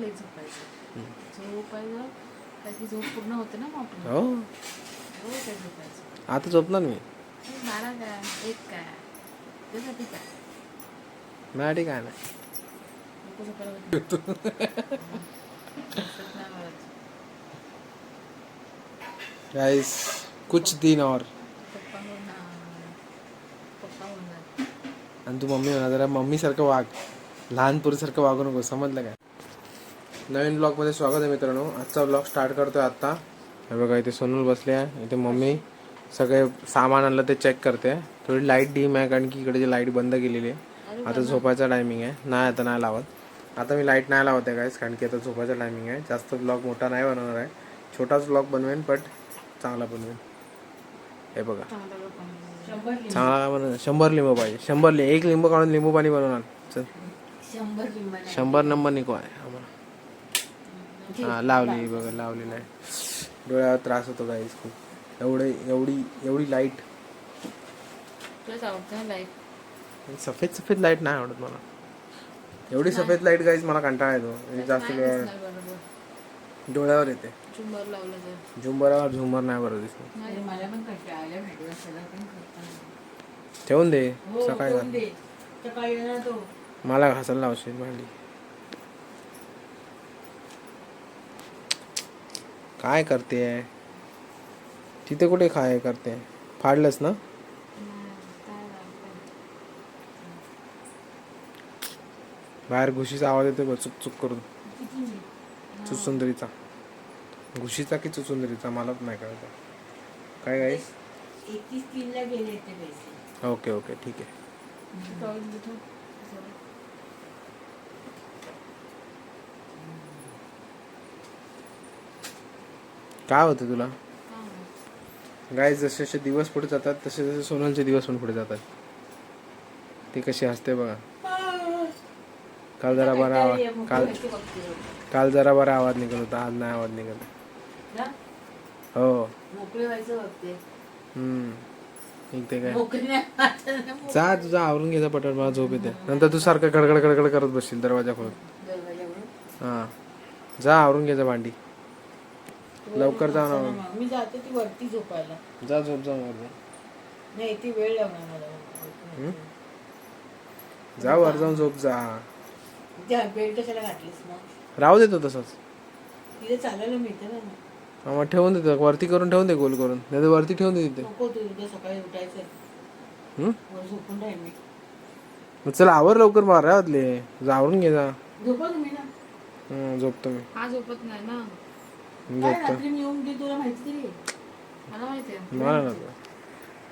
लई झोपायचं झोपायचं काय की झोप पूर्ण होते ना मग हो. हो काय झोपायचं आता झोपणार मी. ए, बारा काय एक काय त्यासाठी काय मॅडी काय नाही. नको झोपायला नाही. गाइस कुछ दिन और. पप्पा होणार पप्पा होणार आणि तू मम्मी म्हणा जरा मम्मीसारखं वाग. लहान पोरीसारखं वागू नको समजलं काय? नवीन ब्लॉगमध्ये स्वागत आहे मित्रांनो. आजचा ब्लॉग स्टार्ट करतोय आत्ता. हे बघा इथे सोनल बसले आहे. इथे मम्मी सगळे सामान आणलं ते चेक करते. थोडी लाइट डीम आहे कारण की इकडे जी लाइट बंद केलेली आहे. आता झोपायचा टायमिंग आहे. नाही आता नाही लावत. आता मी लाइट नाही लावत आहे गाईस कारण की आता झोपायचा टायमिंग आहे. जास्त ब्लॉग मोठा नाही बनवणार आहे. छोटाच ब्लॉग बनवेन बट चांगला बनवेन. हे बघा. चांगला आहे. बनव शंभर लिंबू पाहिजे. शंभर लि एक लिंबू काढून लिंबू पाणी बनवणार. चल. शंभर नंबर निको आहे हा लावली बघा लावलेलं आहे. डोळ्यावर त्रास होतो गाईस खूप. एवढे एवढी एवढी लाइट सफेद सफेद लाइट नाही आवडत मला. एवढी सफेद लाइट गाईस मला कंटाळा येतो. जास्त डोळ्यावर येते. लावलं झुंबरावर झुंबर नाही बरं दिसत. नाही ठेवून दे हो, सकाळी ठेवून दे. सकाळी येणार तो. मला घासायला लावशील भांडी. काय करते? तिथे कुठे काय करते? फाडलंस ना? बाहेर घुशीचा आवाज येतो बघ चुक चुक करून. चुचुंदरीचा घुशीचा की चुचुंदरीचा मला नाही कळत. काय काय ओके ओके ठीक आहे. काय होतं तुला? गाय जसे जसे दिवस पुढे जातात तसे तसे सोनलचे दिवस पण पुढे जातात. ती कशी हसते बघा. काल जरा बरा आवाज काल काल जरा बरा आवाज निघत होता आज नाही आवाज निघत. हो. निघते काय? जा तुझा आवरून घ्यायचा पटकन मला झोप येते. नंतर तू सारखं कडकड कडकड करत बसशील दरवाजा खोलत हा. जा आवरून घ्यायचा भांडी. लवकर जा ना मी जाते ती वरती झोपायला. जा झोप जा वर जा. नाही ती वेळ लागणार मला. जा वर जाऊन झोप जा. त्या बेल्ट कशाला घातलीस मग? राहू देतो तसंच. तिथे चालायला मिळतं ना हा, मग ठेवून देतो. वरती करून ठेवून दे गोल करून. नाही तर वरती ठेवून दे तिथे. नको तू उद्या सकाळी उठायचं. हम्म? वर झोपून राहील मी. मग चल आवर लवकर बारा वाजले जा आवरून घे जा. झोपा तुम्ही ना. हं, झोपतो मी. हा झोपत नाही ना. रात्री मी येऊन गेली तुला माहिती तरी मला माहिती आहे. मला नको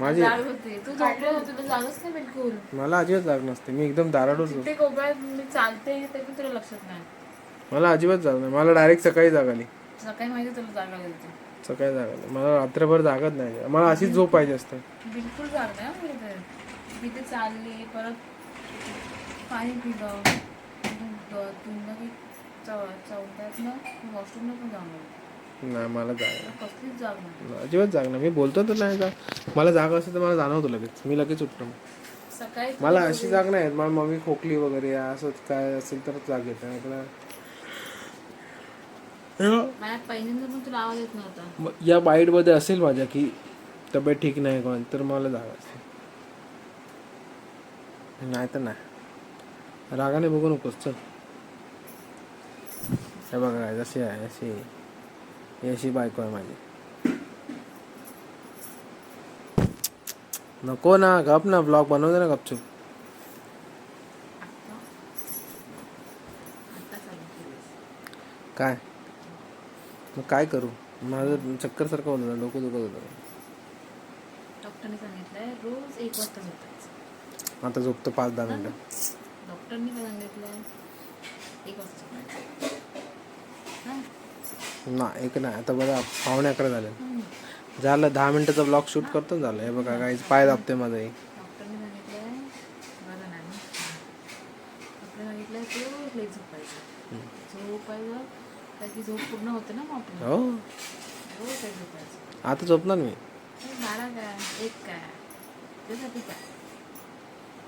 माझी जाग होते. तू झोपले होते तुला जागच नाही बिलकुल. मला अजिबात जाग नसते. मी एकदम ते कोपऱ्यात मी चालते ते पण तुला लक्षात नाही. मला अजिबात जाग नाही. मला डायरेक्ट सकाळी जाग आली. सकाळी माहिती तुला जागा सकाळी जाग आली. मला रात्रभर जागत नाही. मला अशीच झोप पाहिजे असते. बिलकुल जाग नाही हं मी ते चालली परत पाणी पिलं. दूध तीनदा की चौथ्यात ना वॉशरूमला पण जाऊन आलो. नाही मला जाग नाही. कसलीच जाग नाही. अजिबात जाग नाही. मी बोलतो तर नाही जाग. मला जाग असेल तर मला जाणवतं लगेच. मी लगेच उठतो. सकाळी मला अशी जाग नाही. येत. मला मम्मी खोकली वगैरे असं काय असेल तर जाग येते. पहिल्यांदा पण तुला आवाज येत नव्हता. मग या बाईटमध्ये असेल माझ्या की तब्येत ठीक नाही कोण तर मला जाग असते नाही तर नाही. रागाने बघू नकोस चल. हे बघा काय जशी आहे अशी ही अशी बायको आहे माझी. नको ना गप ना ब्लॉग बनवू दे ना गपचूप. काय? मग काय करू? माझं चक्कर सारखं होतं ना, डोकं दुखत होतं. डॉक्टरने सांगितलंय रोज एक वाजता झोपायचं. आता झोपतो पाच दहा मिनटं. डॉक्टरने काय सांगितलंय एक वाजता झोपायचं हा? ना एक नाही आता बघा पावणे अकरा झाले. झालं दहा मिनिटाचा ब्लॉग शूट करतो झालं. हे बघा काही पाय दाबते माझाही डॉक्टरने सांगितलंय बघा ना डॉक्टरने सांगितलंय तू लई झोपायचं. झोपायचं काय की झोप पूर्ण होते ना मग आपली. हो. आता झोपणार मी? एक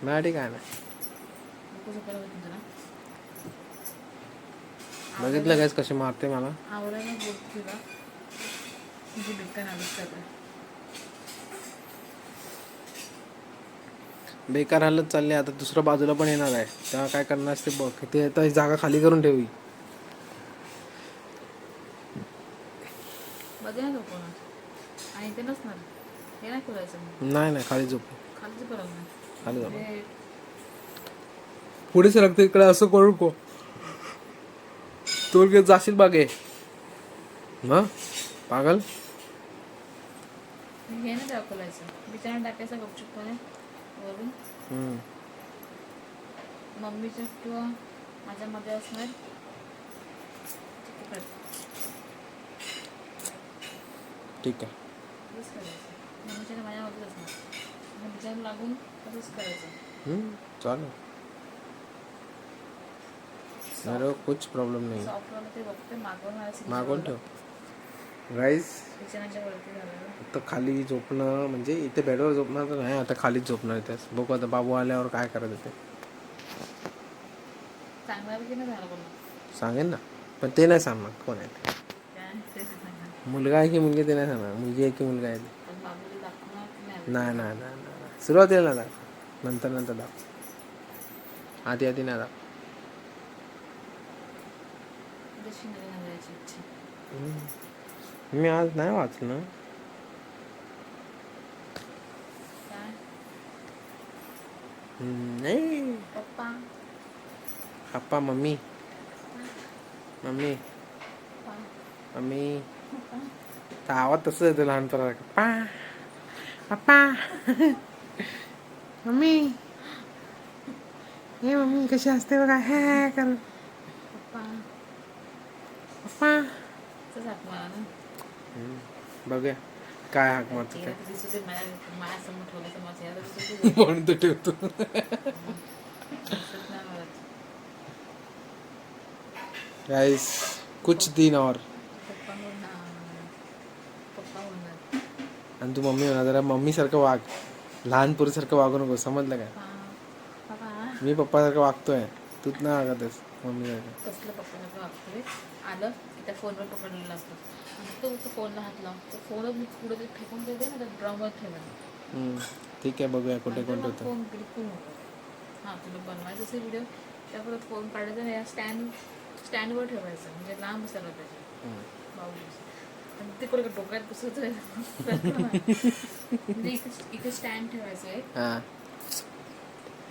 मॅडी काय नाही नको झोपायला होतं तुला बघितलं कायच कसे मारते मला. आवडायला बोलते तुला. तुझी बेकार हालत चालली आता दुसऱ्या बाजूला पण येणार आहे. तेव्हा काय करणार असते बघ. ते आता ही जागा खाली करून ठेवी. बघे ना झोपून आणि ते नसणार. हे नाही नाही नाही खाली झोप. खाली झोप. म्हणजे पुढे सरकते इकडे असं करू नको. घेत जाशील बागे. मग? पागल? हे बिचारा टाकायचं वरून. हम्म. किंवा माझ्या मध्ये असणार. ठीक आहे. तसंच करायचं. मम्मीच्या आणि माझ्या मध्येच असणार. बिचारा लागून तसंच करायचं. हम्म, चालेल. अरे कुछ प्रॉब्लेम नाही. मागून ठेव. राईस आता खाली झोपणं म्हणजे इथे बेडवर झोपणार तर नाही आता खालीच झोपणार त्यास बघू आता बाबू आल्यावर काय करायचं ते चांगल्यापैकी नाही झालं बोललं सांगेन ना. पण ते नाही सांगणार. कोण आहे ते. मुलगा आहे की मुलगी ते नाही सांगणार. मुलगी आहे की मुलगा आहे ते. नाही? नाही नाही. सुरुवातीला दाख नंतर नंतर दाख आधी आधी नाही दाख जशी नवीन नवऱ्याची इच्छा हम्म. मी आज नाही वाचलं. नाही. पप्पा? मम्मी. मम्मी. मम्मी. आवाज तसं येतो लहानपणा पप्पा. पप्पा. मम्मी. हे मम्मी कशी असते बघा. हे कर पप्पा पप्पा तसंच हाक मारा ना बघूया. काय हाक मारतो ते. तर म्हणून तो ठेवतो. गाइस कुछ दिन और. आणि तू मम्मी होणार जरा मम्मी सारखं वाग लहान पोरीसारखं वागू नको समजलं काय? पप्पा पप्पा मी पप्पासारखं वागतोय. तूच ना वागतस मम्मी कसलं वागतोय? आलं? की त्या फोनवर पकडलेलं असतं. तो तो फोनला हात लावून तो फोनच मी पुढे ते फेकून देते ना त्या ड्रमवर ठेवायला हम्म. ठीक आहे बघूया कुठे नंतर कोण मग ठेवतो. फोन बिलकुल नको हां तुला बनवायचं असेल व्हिडिओ त्या परत फोन काढायचा या स्टँड स्टँडवर ठेवायचं म्हणजे लांब असायला पाहिजे. हम्म. आणि ते डोक्यात बसवतोय म्हणजे इथे इथे स्टँड ठेवायचं आहे हा.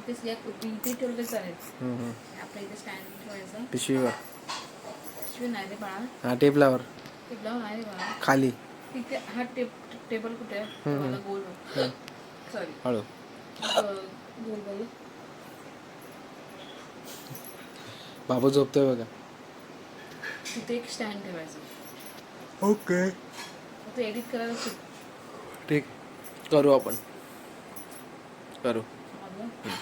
इथेच या इथे ठेवलं चालेल. आपल्या इथे स्टँड ठेवायचं. पिशवीवर. शिवाय नाही रे बाळा. हा टेबलावर. ते ब्लाऊज नाही रे बाळा. खाली. तिथे हा टेप टेबल कुठे आहे? मला गोल सॉरी हळू. गोल गोल बाबू झोपतोय बघा. तिथे एक स्टँड ठेवायचं. ओके. एडिट करायला ठीक. करू आपण. करू समजलं तेवढं तेवढं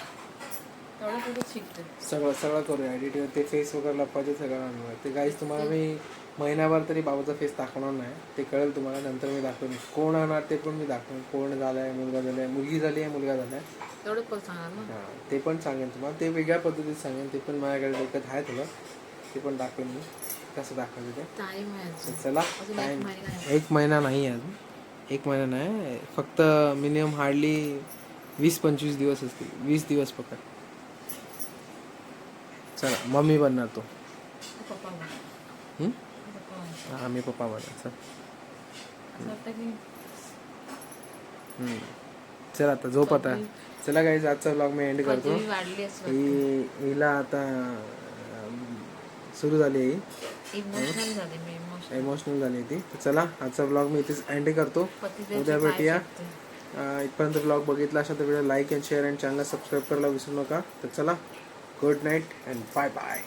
शिकते सगळं सगळं करू एडिटिंग ते फेस वगैरे लपवायचे सगळं आणणार ते गाईज तुम्हाला मी महिनाभर तरी बाबाचा फेस दाखवणार नाही. ते कळेल तुम्हाला. नंतर मी दाखवेन. कोण आणणार ते पण मी दाखवेन. कोण झालाय मुलगा झालाय मुलगी झाली आहे मुलगा झालाय. तेवढं पण सांगा ना? हां ते पण सांगेन तुम्हाला. ते वेगळ्या पद्धतीत सांगेन. ते पण माझ्याकडे डोक्यात आहे थोडं. ते पण दाखवेन मी. कसं दाखवायचं ते. चला टाइम एक महिना नाही आहे अजून. एक महिना नाही. फक्त मिनिमम हार्डली वीस पंचवीस दिवस असतील. वीस दिवस पकड चला मम्मी बनणार तो. हा? मी पप्पा बनणार चल. चल आता झोप आता. चला काही आजचा ब्लॉग मी एंड करतो. ही हिला आता सुरू झाली आहे इमोशनल झाले ती तर चला आजचा ब्लॉग मी इथेच एंड करतो. उद्या भेटूया. इथपर्यंत ब्लॉग बघितला असेल तर video like and share and channel subscribe करायला विसरू नका. तर चला. good night and bye bye